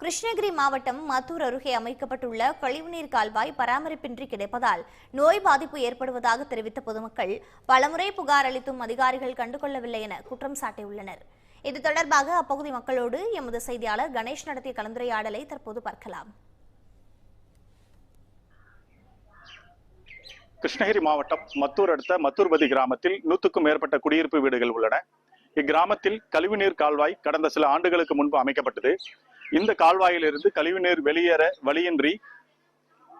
கிருஷ்ணகிரி மாவட்டம் மத்தூர் அருகே அமைக்கப்பட்டுள்ள கழிவுநீர் கால்வாய் பராமரிப்பின்றி கிடைப்பதால் நோய் பாதிப்பு ஏற்படுவதாக தெரிவித்த பொதுமக்கள் பலமுறை புகார் அளித்தும் அதிகாரிகள் கண்டுகொள்ளவில்லை என குற்றம் சாட்டியுள்ளனர். இது தொடர்பாக அப்பகுதி மக்களோடு எமது செய்தியாளர் கணேஷ் நடத்திய கலந்துரையாடலை தற்போது பார்க்கலாம். கிருஷ்ணகிரி மாவட்டம் மத்தூர் அடுத்த மத்தூர்பதி கிராமத்தில் நூற்றுக்கும் மேற்பட்ட குடியிருப்பு வீடுகள் உள்ளன. இக்கிராமத்தில் கழிவுநீர் கால்வாய் கடந்த சில ஆண்டுகளுக்கு முன்பு அமைக்கப்பட்டது. இந்த கால்வாயிலிருந்து கழிவுநீர் வெளியேற வழியின்றி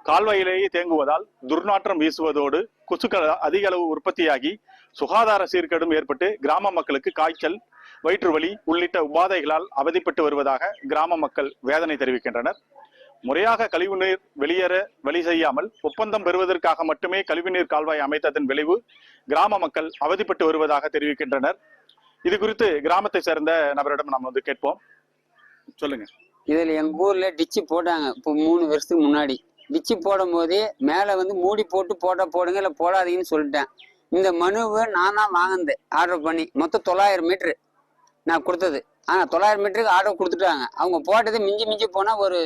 கால்வாயிலேயே தேங்குவதால் துர்நாற்றம் வீசுவதோடு கொசுக்கள் அதிக அளவு உற்பத்தியாகி சுகாதார சீர்கேடும் ஏற்பட்டு கிராம மக்களுக்கு காய்ச்சல் வயிற்று வலி உள்ளிட்ட உபாதைகளால் அவதிப்பட்டு வருவதாக கிராம மக்கள் வேதனை தெரிவிக்கின்றனர். முறையாக கழிவுநீர் வெளியேற வழி செய்யாமல் ஒப்பந்தம் பெறுவதற்காக மட்டுமே கழிவுநீர் கால்வாய் அமைத்ததன் விளைவு கிராம மக்கள் அவதிப்பட்டு வருவதாக தெரிவிக்கின்றனர். இது குறித்து கிராமத்தை சேர்ந்த நபரிடம் நாம் வந்து கேட்போம். சொல்லுங்க. இதில் எங்கள் ஊரில் டிச்சு போட்டாங்க. இப்போ மூணு வருஷத்துக்கு முன்னாடி. டிச்சு போடும் போதே மேலே வந்து மூடி போட்டு போட்டா போடுங்க இல்லை போடாதீங்கன்னு சொல்லிட்டேன். இந்த மனுவை நான் தான் வாங்கினேன் ஆர்டர் பண்ணி. மொத்தம் தொள்ளாயிரம் மீட்ரு நான் கொடுத்தது. ஆனால் தொள்ளாயிரம் மீட்டருக்கு ஆர்டர் கொடுத்துட்டாங்க. அவங்க போட்டது மிஞ்சி மிஞ்சி போனால் ஒரு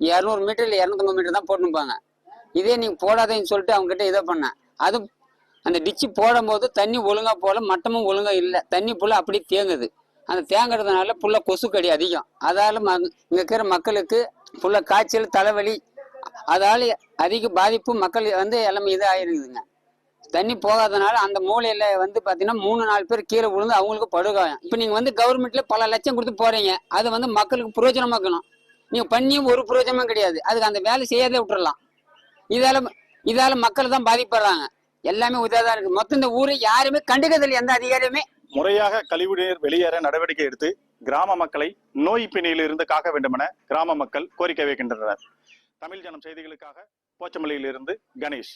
இரநூறு மீட்டர் இல்லை இரநூத்தம்பது மீட்டர் தான் போட்டுப்பாங்க இதே நீங்கள் போடாதேன்னு சொல்லிட்டு அவங்ககிட்ட இதை பண்ணேன். அது அந்த டிச்சு போடும்போது தண்ணி ஒழுங்கா போல மட்டமும் ஒழுங்கா இல்லை. தண்ணி ஃபுல்லாக அப்படியே தேங்குது. அந்த தேங்குறதுனால ஃபுல்லாக கொசுக்கடி அதிகம். அதால ம இங்கே இருக்கிற மக்களுக்கு ஃபுல்லாக காய்ச்சல் தலைவலி அதால அதிக பாதிப்பு மக்கள் வந்து எல்லாமே இது ஆயிருக்குதுங்க தண்ணி போகாதனால அந்த மூலையில வந்து பாத்தீங்கன்னா மூணு நாலு பேர் கீழே விழுந்து அவங்களுக்கு படுகாயம். இப்போ நீங்க வந்து கவர்மெண்ட்ல பல லட்சம் கொடுத்து போறீங்க. அது வந்து மக்களுக்கு பிரயோஜனமாக்கணும் நீங்க பண்ணியும் ஒரு பிரயோஜனமும் கிடையாது. அதுக்கு அந்த வேலை செய்யாதே விட்டுறலாம். இதால இதால மக்கள் தான் பாதிப்படுறாங்க. எல்லாமே இதாக தான் இருக்கு. மொத்தம் இந்த ஊரை யாருமே கண்டுக்கிறதில்லை. எந்த அதிகாரியுமே முறையாக கழிவுநீர் வெளியேற நடவடிக்கை எடுத்து கிராம மக்களை நோய் பிணியில் இருந்து காக்க வேண்டுமென கிராம மக்கள் கோரிக்கை வைக்கின்றனர். தமிழ் ஜனம் செய்திகளுக்காக போச்சமல்லியிலிருந்து கணேஷ்.